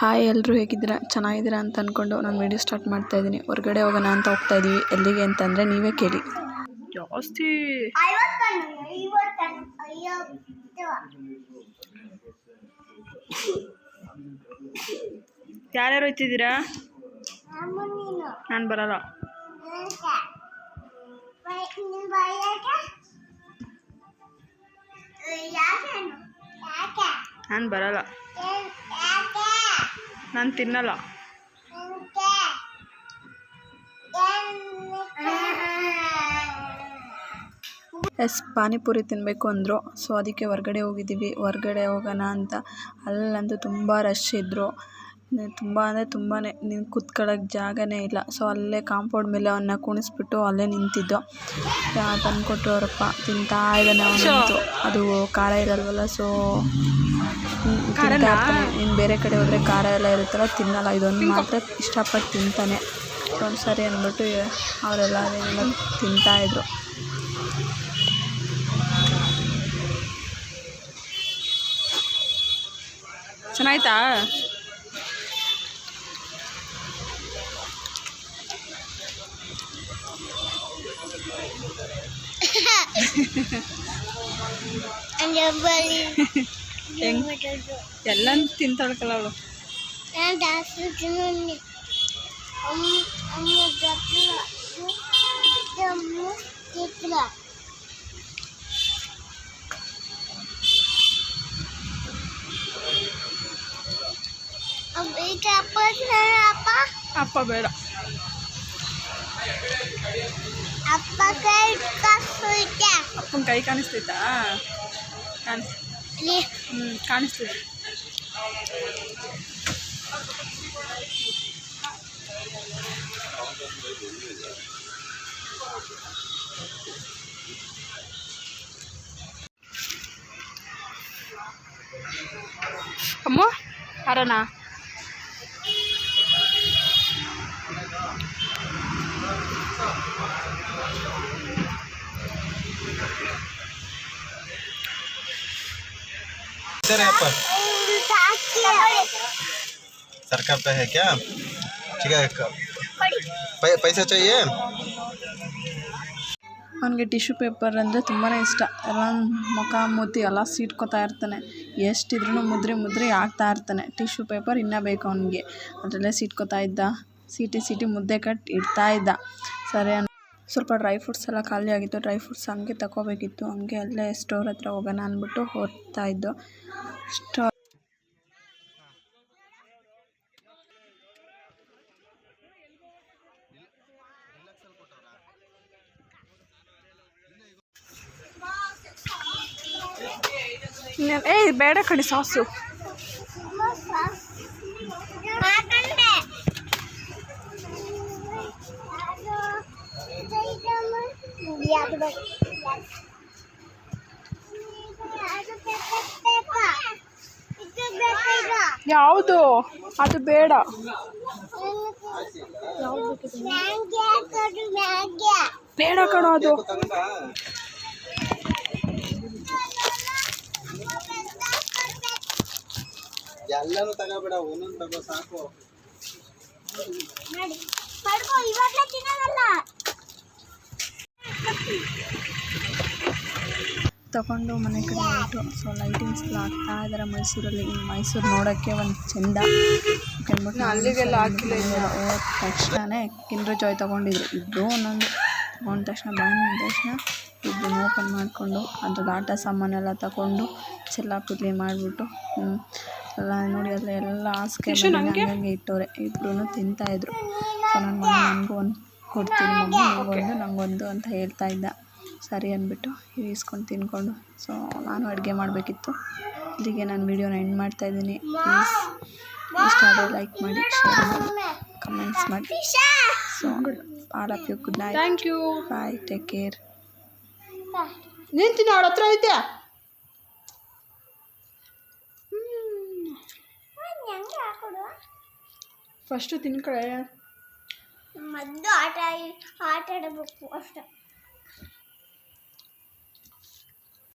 Hi ಎಲ್ಲರೂ ಹೇಗಿದ್ದೀರಾ? ಚೆನ್ನಾಗಿದ್ದೀರಾ ಅಂತ ಅಂದ್ಕೊಂಡು ನಾನು ವೀಡಿಯೋ ಸ್ಟಾರ್ಟ್ ಮಾಡ್ತಾ ಇದ್ದೀನಿ. ಹೊರಗಡೆ ಹೋಗೋಣ ಅಂತ ಹೋಗ್ತಾ ಇದ್ದೀವಿ. ಎಲ್ಲಿಗೆ ಅಂತಂದರೆ ನೀವೇ ಕೇಳಿ. ಜಾಸ್ತಿ. ಯಾರ್ಯಾರು ಹೋಯ್ತಿದ್ದೀರಾ? ನೀನು ಬರಲ್ಲ. ನೀನು ಬರಲ್ಲ. ನಾನು ತಿನ್ನಲ್ಲ. ಎಸ್ ಪಾನಿಪುರಿ ತಿನ್ನಬೇಕು ಅಂದರು. ಸೊ ಅದಕ್ಕೆ ಹೊರ್ಗಡೆ ಹೋಗಿದ್ದೀವಿ. ಹೊರ್ಗಡೆ ಹೋಗೋಣ ಅಂತ ಅಲ್ಲಂತೂ ತುಂಬ ರಶ್ ಇದ್ದರು ತುಂಬ ಅಂದರೆ ತುಂಬಾ ನೀನು ಕುತ್ಕೊಳ್ಳೋಕ್ಕೆ ಜಾಗನೇ ಇಲ್ಲ. ಸೊ ಅಲ್ಲೇ ಕಾಂಪೌಂಡ್ ಮೇಲೆ ಅವನ್ನ ಕುಣಿಸ್ಬಿಟ್ಟು ಅಲ್ಲೇ ನಿಂತಿದ್ದು. ತಂದು ಅವರಪ್ಪ. ತಿಂತಾ ಇದ್ದಾನೆ ಅವನಂತೂ ಅದು ಖಾರ ಇರಲ್ವಲ್ಲ ಸೊ ಇನ್ನು ಬೇರೆ ಕಡೆ ಹೋದರೆ ಖಾರ ಎಲ್ಲ ಇರುತ್ತಲ್ಲ ತಿನ್ನಲ್ಲ. ಇದೊಂದು ಮಾತ್ರ ಇಷ್ಟಪಟ್ಟು ತಿಂತಾನೆ. ಒಂದು ಸರಿ ಅಂದ್ಬಿಟ್ಟು ಅವರೆಲ್ಲ ಅದೇನೆಲ್ಲ ತಿಂತಾಯಿದ್ರು ಚೆನ್ನಾಯ್ತಾ? ಅಂಜಬಲಿ ಹೆಂಗ್ ಎಲ್ಲ ತಿಂತಾಳ್ಕಲ್ಲ ಅವಳು ನಾನು ಜಾಸ್ತಿ ತಿನ್ನೋನಿ ಅಮ್ಮ ಅಮ್ಮ ಜಾಸ್ತಿ ಅಮ್ಮ ಚಿತ್ರ ಈಗ ಅಪ್ಪ ಅಪ್ಪ ಅಪ್ಪ ಬೇಡ ಅಪ್ಪ ಕೈ ಕಾಸು ಇದೆ ಅಪ್ಪನ ಕೈ ಕಾಣಿಸ್ತೈತಾ ಕಾಣಿಸ್ ಇಲ್ಲಿ ಹ್ಞೂ ಕಾಣಿಸ್ತೈತೆ ಅಮ್ಮ ಅರನಾ सर यहाँ पर ಸಾಕಿ सरकार पे है क्या ठीक है क- पै, पैसा चाहिए ಅವನಿಗೆ ಟಿಶ್ಯೂ ಪೇಪರ್ ಅಂದರೆ ತುಂಬಾ ಇಷ್ಟ ಎಲ್ಲ ಮುಖ ಮೂತಿ ಎಲ್ಲ ಸೀಟ್ಕೋತಾ ಇರ್ತಾನೆ ಎಷ್ಟಿದ್ರೂ ಮುದ್ರಿ ಮುದ್ರಿ ಹಾಕ್ತಾ ಇರ್ತಾನೆ ಟಿಶ್ಯೂ ಪೇಪರ್ ಇನ್ನೂ ಬೇಕು ಅವನಿಗೆ ಅದರಲ್ಲೇ ಸೀಟ್ಕೋತಾ ಇದ್ದ ಸೀಟಿ ಸೀಟಿ ಮುದ್ದೆ ಕಟ್ಟಿ ಇಡ್ತಾ ಇದ್ದ ಸರಿ ಅನ್ ಸ್ವಲ್ಪ ಡ್ರೈ ಫ್ರೂಟ್ಸ್ ಎಲ್ಲ ಖಾಲಿ ಆಗಿತ್ತು. ಡ್ರೈ ಫ್ರೂಟ್ಸ್ ಹಂಗೆ ತಗೋಬೇಕಿತ್ತು. ಹಂಗೆ ಅಲ್ಲೇ ಸ್ಟೋರ್ ಹತ್ರ ಹೋಗೋಣ ಅಂದ್ಬಿಟ್ಟು ಹೋಗ್ತಾ ಇದ್ದು. ಸ್ಟೋ ಏ, ಬೇಡ ಕಣಿ, ಸಾಸು. ಯಾವುದು? ಅದು ಬೇಕಾ ಇದು ಬೇಕಾ ಯಾವುದು ಅದು ಬೇಡ. ಬೇಡ ಕಣೋ ಅದು. ಎಲ್ಲಾನು ತಗೋಬೇಡ ಒಂದೊಂದು ತಗೋ ಸಾಕು. ತಗೊಂಡು ಮನೆ ಕಡೆ ಹೊರಟು ಸೊ ಲೈಟಿಂಗ್ಸ್ ಎಲ್ಲ ಹಾಕ್ತಾ ಇದ್ದಾರೆ ಮೈಸೂರಲ್ಲಿ. ಈ ಮೈಸೂರು ನೋಡೋಕ್ಕೆ ಒಂದು ಚೆಂದ. ಅಂದ್ಬಿಟ್ಟು ಅಲ್ಲಿಗೆಲ್ಲ ಹಾಕಿಲ್ಲ ಹೋದ ತಕ್ಷಣವೇ ಕಿಂಡ್ರ ಜಾಯ್ ತೊಗೊಂಡಿದ್ರು. ಇಬ್ಬರು ಒಂದೊಂದು ತೊಗೊಂಡ ತಕ್ಷಣ ಬಂದ ತಕ್ಷಣ ಇಬ್ಬರು ಓಪನ್ ಮಾಡಿಕೊಂಡು ಅದ್ರಲ್ಲಿ ಆಟ ಸಾಮಾನೆಲ್ಲ ತಗೊಂಡು ಚೆಲ್ಲಾಪಿಲ್ಲಿ ಮಾಡಿಬಿಟ್ಟು ಎಲ್ಲ ನೋಡಿ ಅಲ್ಲ ಎಲ್ಲ ಹಾಸಿಗೆ ಹಂಗೆ ಇಟ್ಟವ್ರೆ. ಇಬ್ಬರೂ ತಿಂತಾಯಿದ್ರು ಸೊ ನನ್ನ ಮಗ ನನಗೂ ಒಂದು ಕೊಡ್ತೀನಿ ಮಮ್ಮಿ. ನನಗೊಂದು ನನಗೊಂದು ಅಂತ ಹೇಳ್ತಾ ಇದ್ದ. ಸರಿ ಅಂದ್ಬಿಟ್ಟು ಇಸ್ಕೊಂಡು ತಿನ್ಕೊಂಡು. ಸೊ ನಾನು ಅಡುಗೆ ಮಾಡಬೇಕಿತ್ತು. ಇಲ್ಲಿಗೆ ನಾನು ವೀಡಿಯೋನ ಎಂಡ್ ಮಾಡ್ತಾಯಿದ್ದೀನಿ ಪ್ಲೀಸ್ ಇಷ್ಟ ಆದರೆ ಲೈಕ್ ಮಾಡಿ ಶೇರ್ ಮಾಡಿ ಕಮೆಂಟ್ಸ್ ಮಾಡಿ. So all of you good night thank you bye take care ನಿಂತಿನ ಅವಳ ಹತ್ರ ಐತೆ. ಫಸ್ಟು ತಿನ್ಕಳೆ ಮದ್ದು ಆಟ ಆಟ ಆಡಬೇಕು ಅಷ್ಟೇ.